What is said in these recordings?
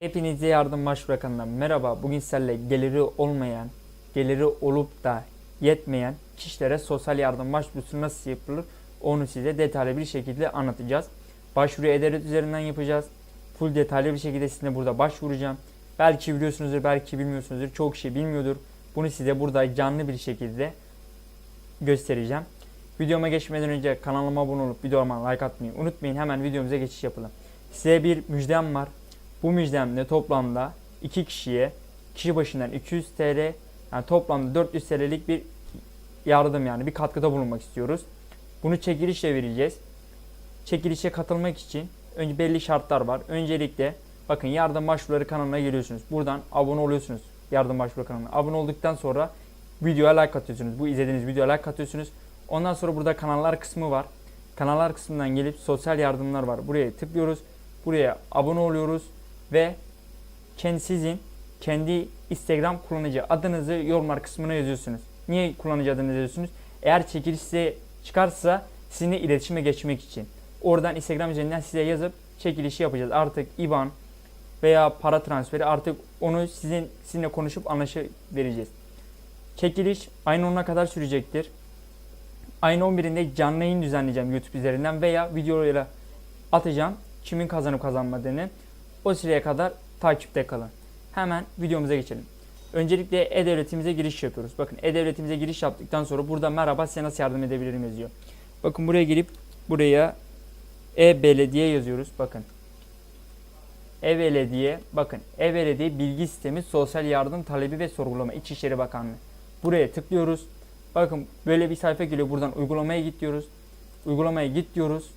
Hepinize yardım başvuru kanalından merhaba. Bugün sizlerle geliri olmayan, geliri olup da yetmeyen kişilere sosyal yardım başvurusu nasıl yapılır onu size detaylı bir şekilde anlatacağız. Başvuru ederek üzerinden yapacağız. Full detaylı bir şekilde sizinle burada başvuracağım. Belki biliyorsunuzdur, belki bilmiyorsunuzdur. Çok kişi bilmiyordur. Bunu size burada canlı bir şekilde göstereceğim. Videoma geçmeden önce kanalıma abone olup videoma like atmayı unutmayın. Hemen videomuza geçiş yapalım. Size bir müjdem var. Bu müjdemde toplamda 2 kişiye kişi başından 200 TL yani toplamda 400 TL'lik bir yardım yani bir katkıda bulunmak istiyoruz. Bunu çekilişle vereceğiz. Çekilişe katılmak için önce belli şartlar var. Öncelikle bakın yardım başvuruları kanalına geliyorsunuz. Buradan abone oluyorsunuz yardım başvuru kanalına. Abone olduktan sonra videoya like atıyorsunuz. Bu izlediğiniz videoya like atıyorsunuz. Ondan sonra burada kanallar kısmı var. Kanallar kısmından gelip sosyal yardımlar var. Buraya tıklıyoruz. Buraya abone oluyoruz ve sizin kendi Instagram kullanıcı adınızı yorumlar kısmına yazıyorsunuz. Niye kullanıcı adınızı yazıyorsunuz? Eğer çekiliş size çıkarsa sizinle iletişime geçmek için. Oradan Instagram üzerinden size yazıp çekilişi yapacağız. Artık IBAN veya para transferi artık onu sizin sizinle konuşup anlaşı vereceğiz. Çekiliş ayın 10'una kadar sürecektir. Ayın 11'inde canlı yayın düzenleyeceğim YouTube üzerinden veya videoyla atacağım kimin kazanıp kazanmadığını. O süreye kadar takipte kalın. Hemen videomuza geçelim. Öncelikle E-Devletimize giriş yapıyoruz. Bakın E-Devletimize giriş yaptıktan sonra burada merhaba size nasıl yardım edebilirim yazıyor. Bakın buraya gelip buraya E-Belediye yazıyoruz. Bakın. E-Belediye. Bakın E-Belediye Bilgi Sistemi Sosyal Yardım Talebi ve Sorgulama İçişleri Bakanlığı. Buraya tıklıyoruz. Bakın böyle bir sayfa geliyor. Buradan uygulamaya git diyoruz. Uygulamaya git diyoruz.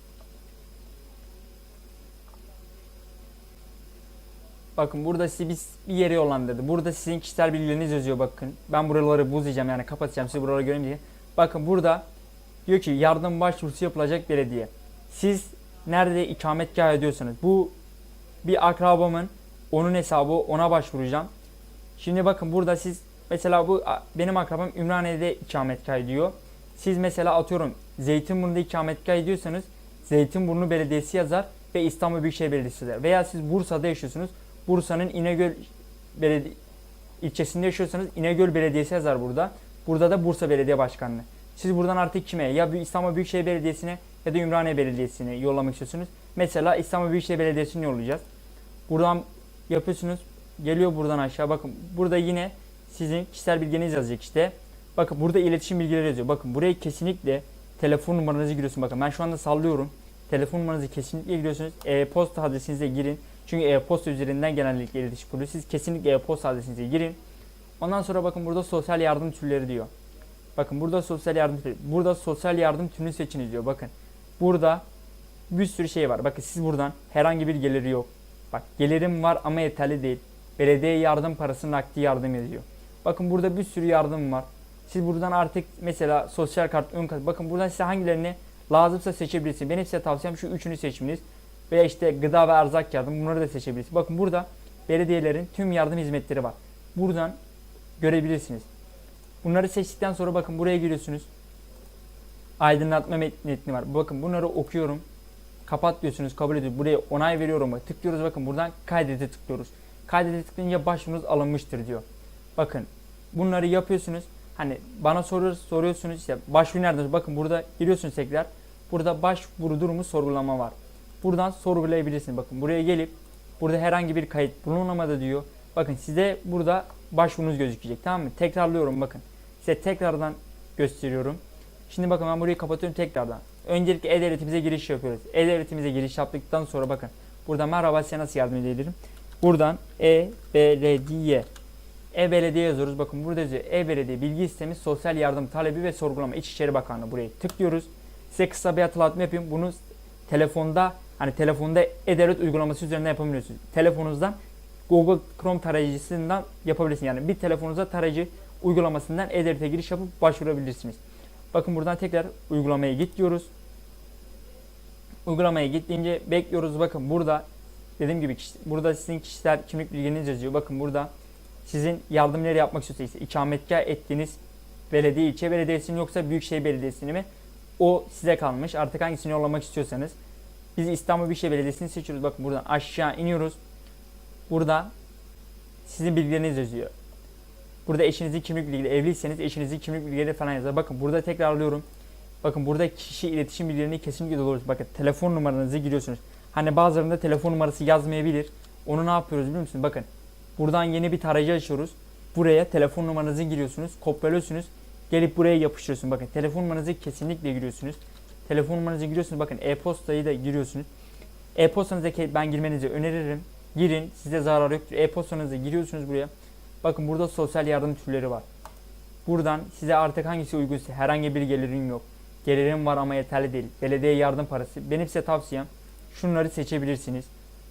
Bakın burada sizi bir, bir yere yollandırdı. Burada sizin kişisel bilgileriniz yazıyor bakın. Ben buraları buzlayacağım yani kapatacağım sizi buraları göremeyeceğim. Bakın burada diyor ki yardım başvurusu yapılacak belediye. Siz nerede ikametgah ediyorsanız bu bir akrabamın onun hesabı ona başvuracağım. Şimdi bakın burada siz mesela bu benim akrabam Ümraniye'de ikametgah ediyor. Siz mesela atıyorum Zeytinburnu'nda ikametgah ediyorsanız Zeytinburnu Belediyesi yazar ve İstanbul Büyükşehir Belediyesi yazar. Veya siz Bursa'da yaşıyorsunuz. Bursa'nın İnegöl Beledi ilçesinde yaşıyorsanız İnegöl Belediyesi yazar burada. Burada da Bursa Belediye Başkanlığı. Siz buradan artık kime? Ya İstanbul Büyükşehir Belediyesi'ne ya da Ümraniye Belediyesi'ne yollamak istiyorsunuz. Mesela İstanbul Büyükşehir Belediyesi'ni yollayacağız. Buradan yapıyorsunuz. Geliyor buradan aşağı. Bakın burada yine sizin kişisel bilginiz yazacak işte. Bakın burada iletişim bilgileri yazıyor. Bakın buraya kesinlikle telefon numaranızı giriyorsun. Bakın ben şu anda sallıyorum. Telefon numaranızı kesinlikle giriyorsunuz. E-posta adresinize girin. Çünkü e-posta üzerinden genellikle iletişim kuruyor. Siz kesinlikle e-posta adresinize girin. Ondan sonra bakın burada sosyal yardım türleri diyor. Bakın burada sosyal yardım türü. Burada sosyal yardım türünü seçiniz diyor. Bakın. Burada bir sürü şey var. Bakın siz buradan herhangi bir geliri yok. Bak gelirim var ama yeterli değil. Belediye yardım parası nakdi yardım yazıyor. Bakın burada bir sürü yardım var. Siz buradan artık mesela sosyal kart, ön kart. Bakın buradan size hangilerini lazımsa seçebilirsiniz. Benim size tavsiyem şu üçünü seçmeniz. Veya işte gıda ve erzak yardım bunları da seçebilirsiniz. Bakın burada belediyelerin tüm yardım hizmetleri var. Buradan görebilirsiniz. Bunları seçtikten sonra bakın buraya giriyorsunuz. Aydınlatma metni var. Bakın bunları okuyorum. Kapat diyorsunuz, kabul ediyorsunuz. Buraya onay veriyorum. Tıklıyoruz bakın buradan kaydete tıklıyoruz. Kaydete tıklayınca başvurunuz alınmıştır diyor. Bakın bunları yapıyorsunuz. Hani bana soruyor, soruyorsunuz işte başvuru nerede? Bakın burada giriyorsunuz tekrar. Burada başvuru durumu sorgulama var. Buradan sorgulayabilirsiniz. Bakın buraya gelip burada herhangi bir kayıt bulunamadı diyor. Bakın size burada başvurunuz gözükecek tamam mı? Tekrarlıyorum bakın. Size tekrardan gösteriyorum. Şimdi bakın ben burayı kapatıyorum tekrardan. Öncelikle E-Devletimize giriş yapıyoruz. E-Devletimize giriş yaptıktan sonra bakın. Burada merhaba size nasıl yardım edebilirim? Buradan E-Belediye E-Belediye yazıyoruz. Bakın burada yazıyor. E-Belediye Bilgi Sistemi Sosyal Yardım Talebi ve Sorgulama İçişleri Bakanlığı. Buraya tıklıyoruz. Size kısa bir hatırlatma yapayım. Bunu telefonda hani telefonda E-Devlet uygulaması üzerinden yapabiliyorsunuz. Telefonunuzdan Google Chrome tarayıcısından yapabilirsiniz. Yani bir telefonunuza tarayıcı uygulamasından E-Devlet'e giriş yapıp başvurabilirsiniz. Bakın buradan tekrar uygulamaya git diyoruz. Uygulamaya gittiğince bekliyoruz. Bakın burada dediğim gibi burada sizin kişisel kimlik bilginiz yazıyor. Bakın burada sizin yardım nereye yapmak istiyorsanız ikametgah ettiğiniz belediye ilçe belediyesini yoksa büyükşehir belediyesini mi o size kalmış. Artık hangisini yollamak istiyorsanız biz İstanbul Büyükşehir Belediyesi'ni seçiyoruz. Bakın buradan aşağı iniyoruz. Burada sizin bilgileriniz yazıyor. Burada eşinizin kimlik bilgileri, evliyseniz eşinizin kimlik bilgileri falan yazar. Bakın burada tekrarlıyorum. Bakın burada kişi iletişim bilgilerini kesinlikle doğru. Bakın telefon numaranızı giriyorsunuz. Hani bazılarında telefon numarası yazmayabilir. Onu ne yapıyoruz biliyor musunuz? Bakın buradan yeni bir tarayıcı açıyoruz. Buraya telefon numaranızı giriyorsunuz. Kopyalıyorsunuz. Gelip buraya yapıştırıyorsunuz. Bakın telefon numaranızı kesinlikle giriyorsunuz. Telefon numaranızı giriyorsunuz. Bakın e-postayı da giriyorsunuz. E-postanıza ben girmenizi öneririm. Girin. Size zarar yoktur. E-postanızı giriyorsunuz buraya. Bakın burada sosyal yardım türleri var. Buradan size artık hangisi uygunsa herhangi bir gelirin yok. Gelirim var ama yeterli değil. Belediye yardım parası. Benim size tavsiyem şunları seçebilirsiniz.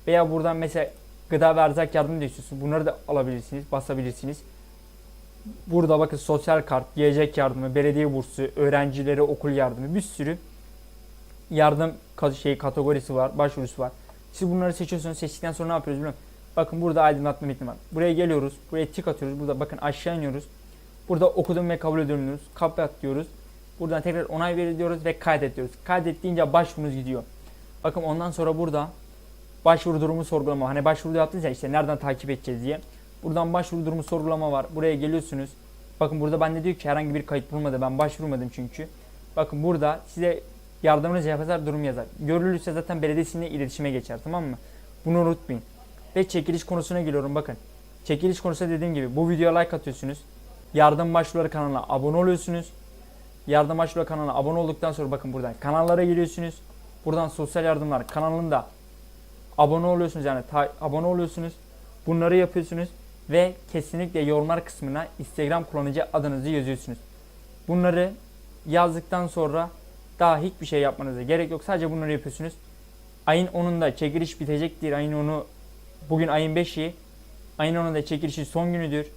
Veya buradan mesela gıda ve erzak yardımı da istiyorsunuz. Bunları da alabilirsiniz, basabilirsiniz. Burada bakın sosyal kart, yiyecek yardımı, belediye bursu, öğrencilere okul yardımı bir sürü yardım şey kategorisi var, başvurusu var. Siz bunları seçiyorsunuz. Seçtikten sonra ne yapıyoruz biliyor musun? Bakın burada aydınlatma metni var. Buraya geliyoruz. Buraya tik atıyoruz. Burada bakın aşağı iniyoruz. Burada okudum ve kabul ediyorum diyoruz. Kapat diyoruz. Buradan tekrar onay ver diyoruz ve kaydet diyoruz. Kaydet deyince başvurunuz gidiyor. Bakın ondan sonra burada başvuru durumu sorgulama. Hani başvuru yaptınız ya işte nereden takip edeceğiz diye. Buradan başvuru durumu sorgulama var. Buraya geliyorsunuz. Bakın burada bende diyor ki herhangi bir kayıt bulunmadı. Ben başvurmadım çünkü. Bakın burada size yardımınız yapar durum yazar. Görülürse zaten belediyesiyle iletişime geçer tamam mı? Bunu unutmayın. Ve çekiliş konusuna geliyorum bakın. Çekiliş konusunda dediğim gibi bu videoya like atıyorsunuz. Yardım başvuruları kanalına abone oluyorsunuz. Yardım başvuruları kanalına abone olduktan sonra bakın buradan kanallara giriyorsunuz. Buradan sosyal yardımlar kanalında abone oluyorsunuz yani abone oluyorsunuz. Bunları yapıyorsunuz ve kesinlikle yorumlar kısmına Instagram kullanıcı adınızı yazıyorsunuz. Bunları yazdıktan sonra daha hiçbir şey yapmanıza gerek yok. Sadece bunları yapıyorsunuz. Ayın 10'unda çekiliş bitecektir. Ayın 10'u bugün ayın 5'i. Ayın 10'unda çekilişin son günüdür.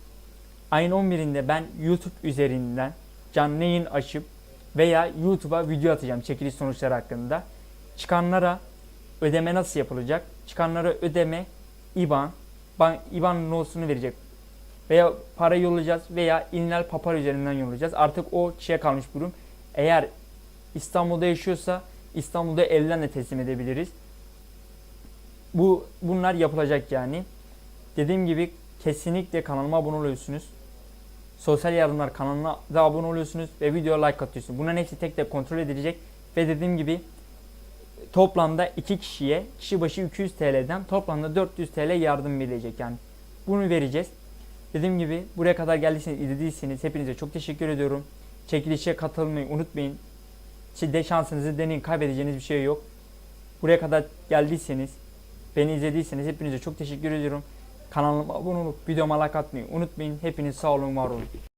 Ayın 11'inde ben YouTube üzerinden canlı yayın açıp veya YouTube'a video atacağım çekiliş sonuçları hakkında. Çıkanlara ödeme nasıl yapılacak? Çıkanlara ödeme IBAN, ban, IBAN nosunu verecek. Veya para yollayacağız veya İnlal Papar üzerinden yollayacağız. Artık o kişiye kalmış durum. Eğer İstanbul'da yaşıyorsa İstanbul'da elden de teslim edebiliriz. Bu bunlar yapılacak yani. Dediğim gibi kesinlikle kanalıma abone oluyorsunuz. Sosyal yardımlar kanalına da abone oluyorsunuz ve videoya like atıyorsunuz. Bunların hepsi tek tek kontrol edilecek ve dediğim gibi toplamda iki kişiye kişi başı 200 TL'den toplamda 400 TL yardım verilecek yani. Bunu vereceğiz. Dediğim gibi buraya kadar geldiyseniz, izlediyseniz hepinize çok teşekkür ediyorum. Çekilişe katılmayı unutmayın. Siz şansınızı deneyin. Kaybedeceğiniz bir şey yok. Buraya kadar geldiyseniz, beni izlediyseniz hepinize çok teşekkür ediyorum. Kanalıma abone olup videoma like atmayı unutmayın. Hepiniz sağ olun, var olun.